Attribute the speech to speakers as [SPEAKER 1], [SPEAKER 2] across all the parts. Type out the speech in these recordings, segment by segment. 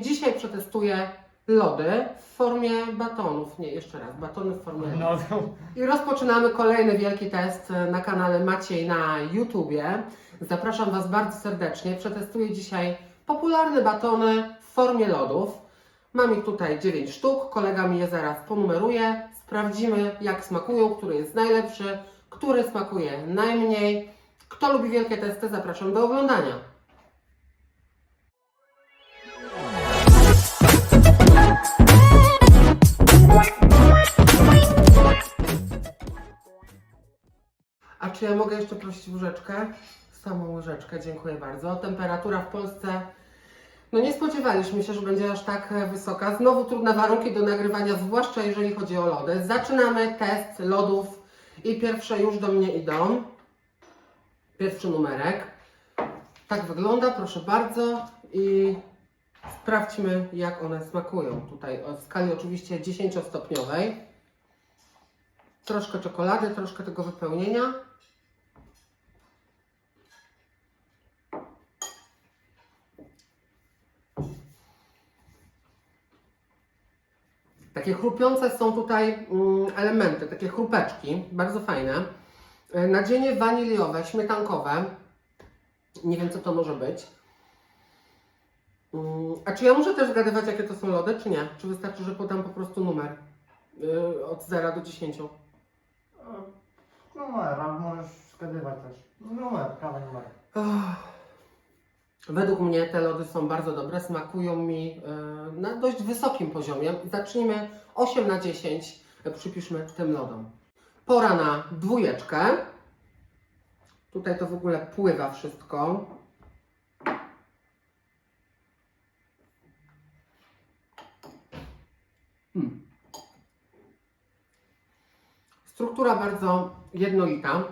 [SPEAKER 1] Dzisiaj przetestuję lody w formie batonów. Nie, jeszcze raz, batony w formie lodów.
[SPEAKER 2] No,
[SPEAKER 1] I rozpoczynamy kolejny wielki test na kanale Maciej na YouTubie. Zapraszam Was bardzo serdecznie. Przetestuję dzisiaj popularne batony w formie lodów. Mam ich tutaj 9 sztuk. Kolega mi je zaraz ponumeruje. Sprawdzimy, jak smakują, który jest najlepszy, który smakuje najmniej. Kto lubi wielkie testy, zapraszam do oglądania. Czy ja mogę jeszcze prosić łyżeczkę? Samą łyżeczkę, dziękuję bardzo. Temperatura w Polsce, no nie spodziewaliśmy się, że będzie aż tak wysoka. Znowu trudne warunki do nagrywania, zwłaszcza jeżeli chodzi o lody. Zaczynamy test lodów i pierwsze już do mnie idą. Pierwszy numerek. Tak wygląda, proszę bardzo. I sprawdźmy, jak one smakują. Tutaj w skali oczywiście 10-stopniowej. Troszkę czekolady, troszkę tego wypełnienia. Takie chrupiące są tutaj mm, elementy, takie chrupeczki, bardzo fajne. E, Nadzienie waniliowe, śmietankowe. Nie wiem, co to może być. Mm, A czy ja muszę też zgadywać, jakie to są lody, czy nie? Czy wystarczy, że podam po prostu numer yy, od 0 do 10?
[SPEAKER 2] numer, ale możesz zgadywać też. Numer, prawy numer.
[SPEAKER 1] Ach. Według mnie te lody są bardzo dobre, smakują mi e, na dość wysokim poziomie. Zacznijmy 8 na 10, e, przypiszmy tym lodom. Pora na dwójeczkę. Tutaj to w ogóle pływa wszystko. Hmm. Struktura bardzo jednolita.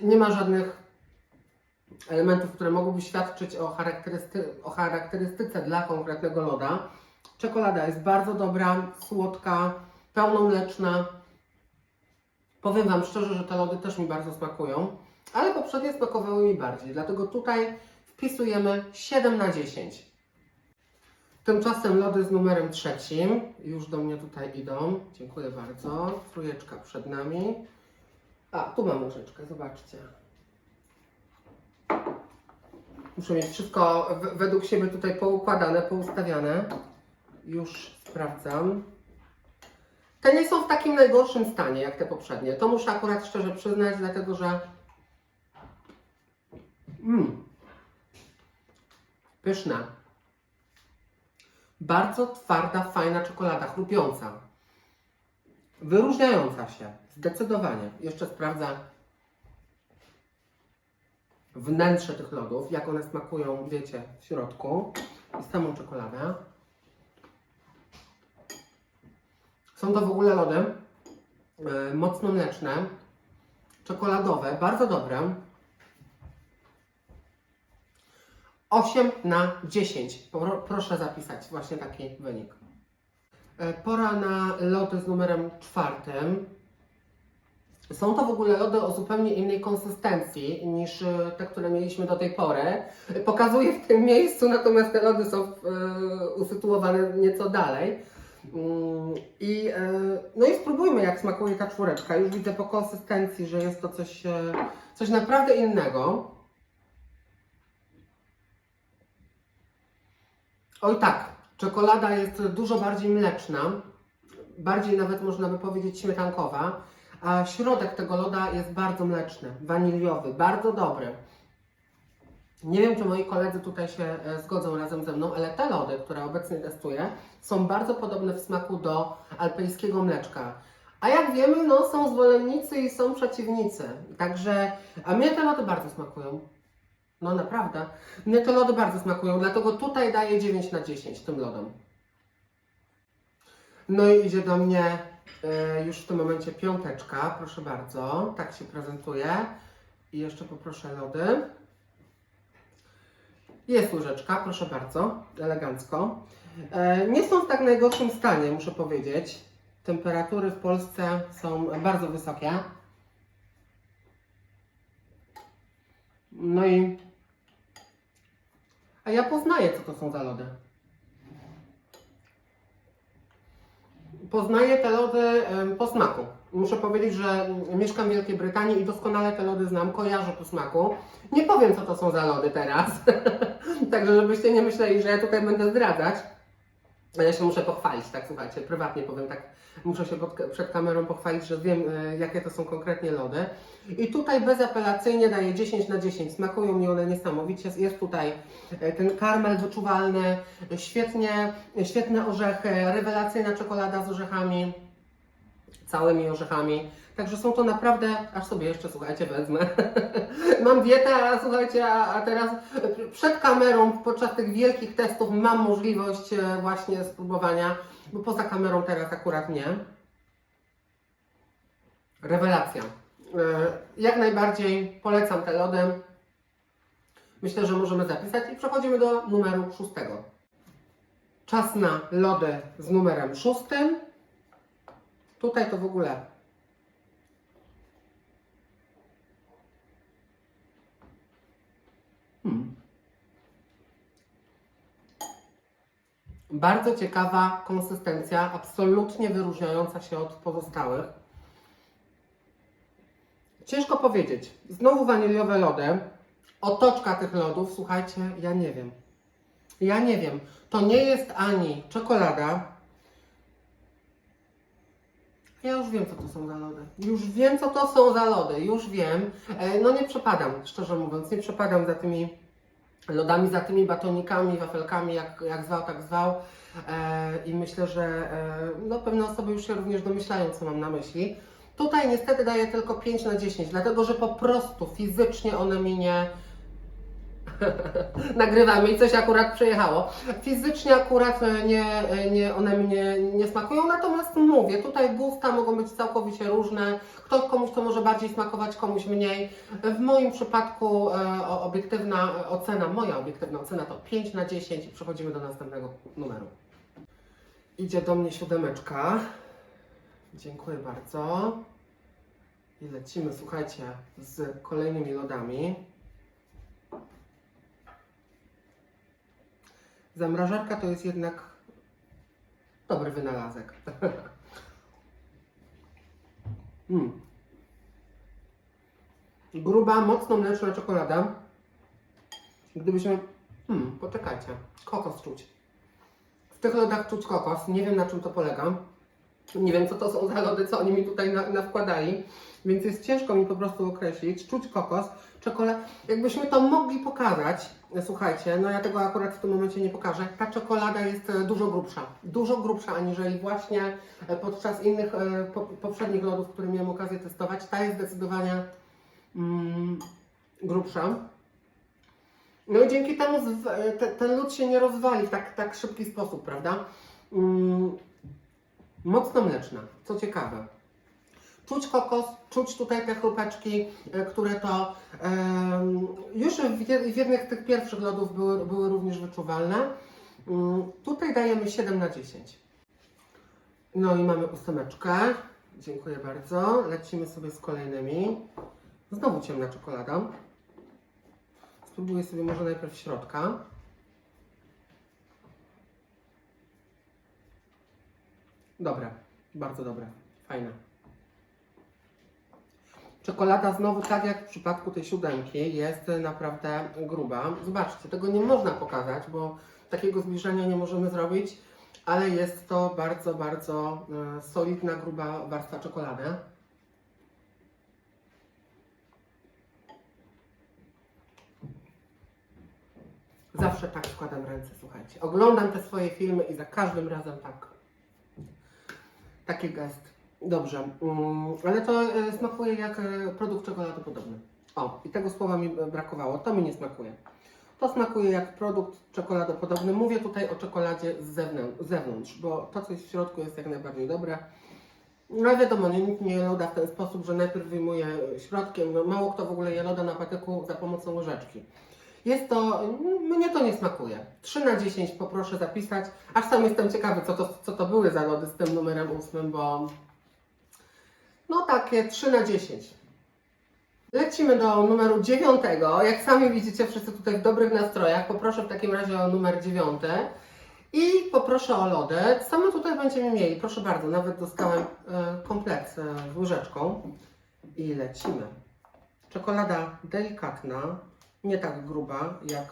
[SPEAKER 1] Nie ma żadnych elementów, które mogłyby świadczyć o, charakterysty- o charakterystyce dla konkretnego loda. Czekolada jest bardzo dobra, słodka, pełnomleczna. Powiem Wam szczerze, że te lody też mi bardzo smakują, ale poprzednie smakowały mi bardziej, dlatego tutaj wpisujemy 7 na 10. Tymczasem lody z numerem trzecim już do mnie tutaj idą. Dziękuję bardzo. Trójeczka przed nami. A, tu mam łyżeczkę, zobaczcie. Muszę mieć wszystko według siebie tutaj poukładane, poustawiane. Już sprawdzam. Te nie są w takim najgorszym stanie jak te poprzednie. To muszę akurat szczerze przyznać, dlatego że. Mmm. Pyszne. Bardzo twarda, fajna czekolada, chrupiąca. Wyróżniająca się. Zdecydowanie. Jeszcze sprawdzę wnętrze tych lodów, jak one smakują, wiecie, w środku i samą czekoladę. Są to w ogóle lody e, mocno mleczne, czekoladowe, bardzo dobre. 8 na 10. Pro, proszę zapisać właśnie taki wynik. E, Pora na lody z numerem czwartym. Są to w ogóle lody o zupełnie innej konsystencji niż e, te, które mieliśmy do tej pory. Pokazuję w tym miejscu, natomiast te lody są e, usytuowane nieco dalej. Mm, I, e, no i spróbujmy, jak smakuje ta czwóreczka. Już widzę po konsystencji, że jest to coś, coś naprawdę innego. Oj tak, czekolada jest dużo bardziej mleczna, bardziej nawet można by powiedzieć śmietankowa, a środek tego loda jest bardzo mleczny, waniliowy, bardzo dobry. Nie wiem, czy moi koledzy tutaj się e, zgodzą razem ze mną, ale te lody, które obecnie testuję, są bardzo podobne w smaku do alpejskiego mleczka. A jak wiemy, no, są zwolennicy i są przeciwnicy. Także, a mnie te lody bardzo smakują. No naprawdę. Mnie te lody bardzo smakują, dlatego tutaj daję 9 na 10 tym lodom. No i idzie do mnie już w tym momencie piąteczka, proszę bardzo. Tak się prezentuje. I jeszcze poproszę lody. Jest łyżeczka, proszę bardzo, elegancko. E, nie są w tak najgorszym stanie, muszę powiedzieć. Temperatury w Polsce są bardzo wysokie. No i. A ja poznaję, co to są za lody. Poznaję te lody po smaku. Muszę powiedzieć, że mieszkam w Wielkiej Brytanii i doskonale te lody znam, kojarzę po smaku. Nie powiem, co to są za lody teraz. Także, żebyście nie myśleli, że ja tutaj będę zdradzać. Ale ja się muszę pochwalić, tak słuchajcie, prywatnie powiem tak. Muszę się pod, przed kamerą pochwalić, że wiem, e, jakie to są konkretnie lody. I tutaj bezapelacyjnie daję 10 na 10. Smakują mi one niesamowicie. Jest tutaj e, ten karmel wyczuwalny, świetnie, świetne orzechy, rewelacyjna czekolada z orzechami, całymi orzechami. Także są to naprawdę, aż sobie jeszcze, słuchajcie, wezmę. mam dietę, a słuchajcie, a, a teraz przed kamerą, podczas tych wielkich testów mam możliwość e, właśnie spróbowania, bo poza kamerą teraz akurat nie. Rewelacja. E, Jak najbardziej polecam te lody. Myślę, że możemy zapisać i przechodzimy do numeru szóstego. Czas na lody z numerem szóstym. Tutaj to w ogóle Hmm. Bardzo ciekawa konsystencja, absolutnie wyróżniająca się od pozostałych. Ciężko powiedzieć. Znowu waniliowe lody. Otoczka tych lodów, słuchajcie, ja nie wiem. Ja nie wiem. To nie jest ani czekolada. Ja już wiem, co to są za lody. Już wiem, co to są za lody. Już wiem. E, No nie przepadam, szczerze mówiąc. Nie przepadam za tymi lodami, za tymi batonikami, wafelkami, jak, jak zwał, tak zwał. E, I myślę, że e, no, pewne osoby już się również domyślają, co mam na myśli. Tutaj niestety daję tylko 5 na 10, dlatego że po prostu fizycznie one mi nie. Nagrywamy i coś akurat przejechało. Fizycznie akurat e, nie, e, nie, one mi nie, smakują, natomiast mówię, tutaj gusta mogą być całkowicie różne. Ktoś komuś to może bardziej smakować, komuś mniej. W moim przypadku e, obiektywna ocena, moja obiektywna ocena to 5 na 10 i przechodzimy do następnego numeru. Idzie do mnie siódemeczka. Dziękuję bardzo. I lecimy, słuchajcie, z kolejnymi lodami. Zamrażarka to jest jednak dobry wynalazek. mm. Gruba, mocno mleczna czekolada. Gdybyśmy... Hmm, poczekajcie. Kokos czuć. W tych lodach czuć kokos. Nie wiem na czym to polega. Nie wiem co to są za lody, co oni mi tutaj na, nawkładali. Więc jest ciężko mi po prostu określić. Czuć kokos, czekolada. Jakbyśmy to mogli pokazać, słuchajcie, no ja tego akurat w tym momencie nie pokażę. Ta czekolada jest e, dużo grubsza. Dużo grubsza aniżeli właśnie e, podczas innych e, po, poprzednich lodów, które miałem okazję testować. Ta jest zdecydowanie mm, grubsza. No i dzięki temu ten lód się nie rozwali w tak, tak szybki sposób, prawda? Mm, mocno mleczna, co ciekawe. Czuć kokos, czuć tutaj te chrupeczki, e, które to już w, jed- w jednych tych pierwszych lodów były, były również wyczuwalne. Mm, tutaj dajemy 7 na 10. No i mamy ósemeczkę. Dziękuję bardzo. Lecimy sobie z kolejnymi. Znowu ciemna czekolada. Spróbuję sobie może najpierw środka. Dobre, bardzo dobre, fajne. Czekolada znowu, tak jak w przypadku tej siódemki, jest naprawdę gruba. Zobaczcie, tego nie można pokazać, bo takiego zbliżenia nie możemy zrobić, ale jest to bardzo, bardzo e, solidna, gruba warstwa czekolady. Zawsze tak składam ręce, słuchajcie. Oglądam te swoje filmy i za każdym razem tak. Taki gest. Dobrze, mm, ale to e, smakuje jak e, produkt czekoladopodobny. O, i tego słowa mi brakowało. To mi nie smakuje. To smakuje jak produkt czekoladopodobny. Mówię tutaj o czekoladzie z zewnątrz, bo to, co jest w środku, jest jak najbardziej dobre. No wiadomo, nie, nikt nie loda w ten sposób, że najpierw wyjmuje środkiem. No, mało kto w ogóle je loda na patyku za pomocą łyżeczki. Jest to, mnie to nie smakuje. 3 na 10 poproszę zapisać. Aż sam jestem ciekawy, co to, co to były za lody z tym numerem 8, bo no takie 3 na 10. Lecimy do numeru 9. Jak sami widzicie, wszyscy tutaj w dobrych nastrojach. Poproszę w takim razie o numer 9. I poproszę o lody. My tutaj będziemy mieli? Proszę bardzo, nawet dostałem e, komplet e, z łyżeczką. I lecimy. Czekolada delikatna, nie tak gruba jak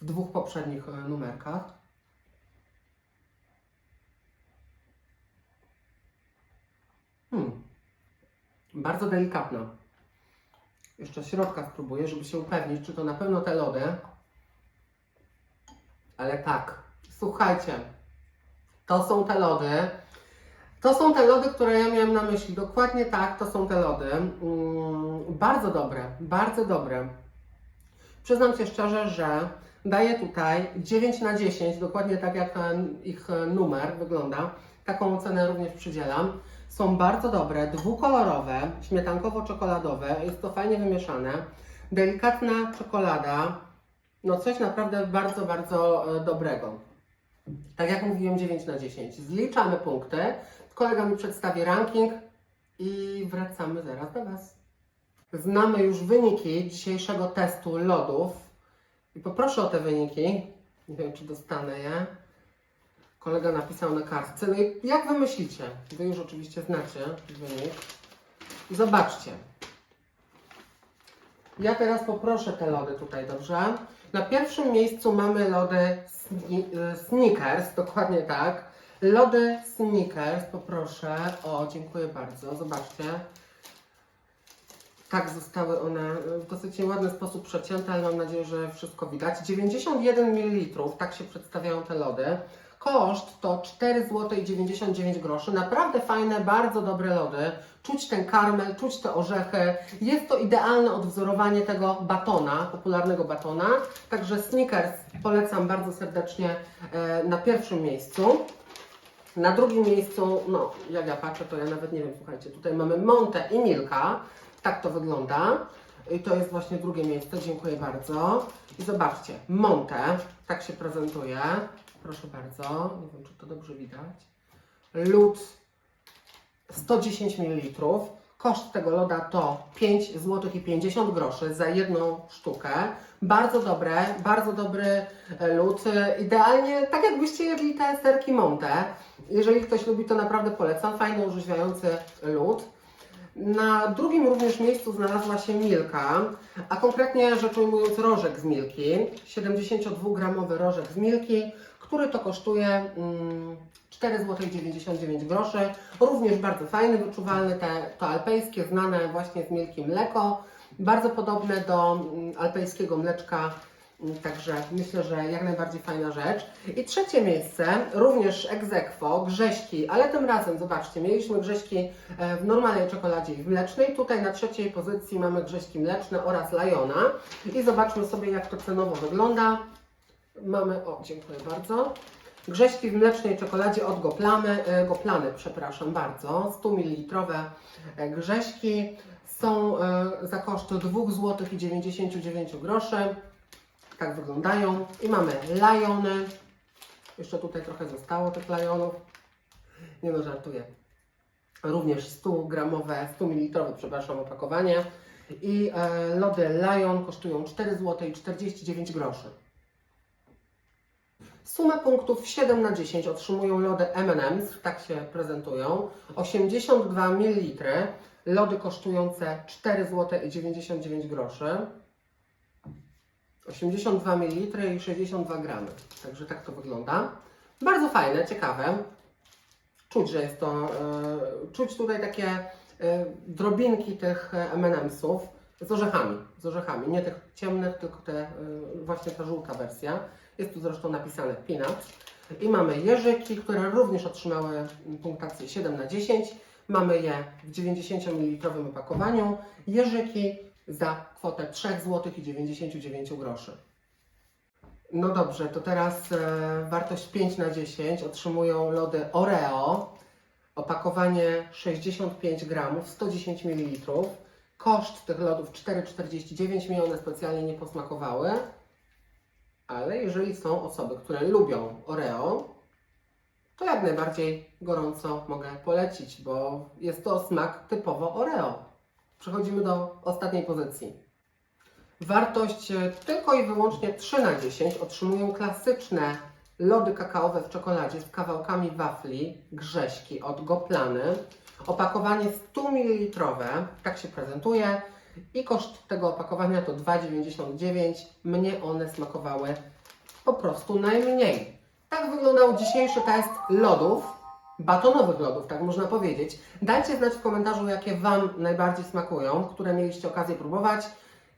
[SPEAKER 1] w dwóch poprzednich e, numerkach. Hmm. Bardzo delikatna. Jeszcze środka spróbuję, żeby się upewnić, czy to na pewno te lody. Ale tak, słuchajcie, to są te lody. To są te lody, które ja miałam na myśli. Dokładnie tak, to są te lody. Mm, bardzo dobre, bardzo dobre. Przyznam się szczerze, że daję tutaj 9 na 10, dokładnie tak jak ich numer wygląda. Taką ocenę również przydzielam. Są bardzo dobre, dwukolorowe, śmietankowo-czekoladowe. Jest to fajnie wymieszane. Delikatna czekolada. No coś naprawdę bardzo, bardzo e, dobrego. Tak jak mówiłem, 9 na 10. Zliczamy punkty. Kolega mi przedstawi ranking i wracamy zaraz do Was. Znamy już wyniki dzisiejszego testu lodów i poproszę o te wyniki. Nie wiem, czy dostanę je. Kolega napisał na kartce. No i jak Wy myślicie? Wy już oczywiście znacie wynik. I zobaczcie. Ja teraz poproszę te lody tutaj, dobrze? Na pierwszym miejscu mamy lody y, Snickers, dokładnie tak. Lody Snickers, poproszę. O, dziękuję bardzo. Zobaczcie. Tak zostały one w dosyć nieładny sposób przecięte, ale mam nadzieję, że wszystko widać. 91 ml, tak się przedstawiają te lody. Koszt to 4,99 zł. Naprawdę fajne, bardzo dobre lody. Czuć ten karmel, czuć te orzechy. Jest to idealne odwzorowanie tego batona, popularnego batona. Także Snickers polecam bardzo serdecznie e, na pierwszym miejscu. Na drugim miejscu, no jak ja patrzę, to ja nawet nie wiem, słuchajcie, tutaj mamy Monte i Milka. Tak to wygląda. I to jest właśnie drugie miejsce, dziękuję bardzo. I zobaczcie, Monte, tak się prezentuje. Proszę bardzo, nie wiem, czy to dobrze widać. Lód 110 ml. Koszt tego loda to 5 zł i 50 groszy za jedną sztukę. Bardzo dobre, bardzo dobry e, lód. Idealnie tak jakbyście jedli te serki Monte. Jeżeli ktoś lubi, to naprawdę polecam. Fajny, orzeźwiający lód. Na drugim również miejscu znalazła się Milka, a konkretnie rzecz ujmując rożek z Milki. 72-gramowy rożek z Milki, który to kosztuje mm, 4,99 zł. Również bardzo fajny, wyczuwalny, te, to alpejskie, znane właśnie z Milki mleko. Bardzo podobne do mm, alpejskiego mleczka, mm, także myślę, że jak najbardziej fajna rzecz. I trzecie miejsce, również ex aequo, grześki, ale tym razem, zobaczcie, mieliśmy grześki e, w normalnej czekoladzie i w mlecznej. Tutaj na trzeciej pozycji mamy grześki mleczne oraz Lajona. I zobaczmy sobie, jak to cenowo wygląda. Mamy, o, dziękuję bardzo. Grześki w mlecznej czekoladzie od Goplamy, e, Goplany, przepraszam bardzo. 100 ml grześki są e, za koszt 2 zł i 99 groszy. Tak wyglądają. I mamy lajony. Jeszcze tutaj trochę zostało tych lajonów. Nie no, żartuję. Również 100 gramowe, 100 ml, przepraszam, opakowanie. I e, lody Lion kosztują 4 zł i 49 groszy. Sumę punktów 7 na 10 otrzymują lody M&M's, tak się prezentują. 82 ml, lody kosztujące 4 zł i 99 groszy. 82 ml i 62 gramy. Także tak to wygląda. Bardzo fajne, ciekawe. Czuć, że jest to, e, czuć tutaj takie e, drobinki tych M&M'sów z orzechami, z orzechami, nie tych ciemnych, tylko te, e, właśnie ta żółta wersja. Jest tu zresztą napisane peanut. I mamy jeżyki, które również otrzymały punktację 7 na 10. Mamy je w 90 ml opakowaniu. Jeżyki za kwotę 3 zł i 99 groszy. No dobrze, to teraz e, wartość 5 na 10 otrzymują lody Oreo. Opakowanie 65 gramów, 110 ml. Koszt tych lodów 4,49 mi one specjalnie nie posmakowały. Ale jeżeli są osoby, które lubią Oreo, to jak najbardziej gorąco mogę polecić, bo jest to smak typowo Oreo. Przechodzimy do ostatniej pozycji. Wartość e, tylko i wyłącznie 3 na 10 otrzymują klasyczne lody kakaowe w czekoladzie z kawałkami wafli, grześki od Goplany. Opakowanie 100 ml, tak się prezentuje. I koszt tego opakowania to 2,99. Mnie one smakowały po prostu najmniej. Tak wyglądał dzisiejszy test lodów, batonowych lodów, tak można powiedzieć. Dajcie znać w komentarzu, jakie Wam najbardziej smakują, które mieliście okazję próbować.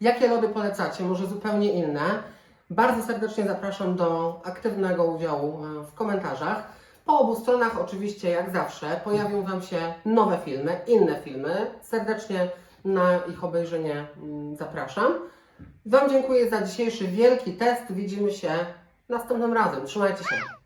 [SPEAKER 1] Jakie lody polecacie, może zupełnie inne. Bardzo serdecznie zapraszam do aktywnego udziału e, w komentarzach. Po obu stronach oczywiście, jak zawsze, pojawią Wam się nowe filmy, inne filmy. Serdecznie na ich obejrzenie mm, zapraszam. Wam dziękuję za dzisiejszy wielki test. Widzimy się następnym razem. Trzymajcie się.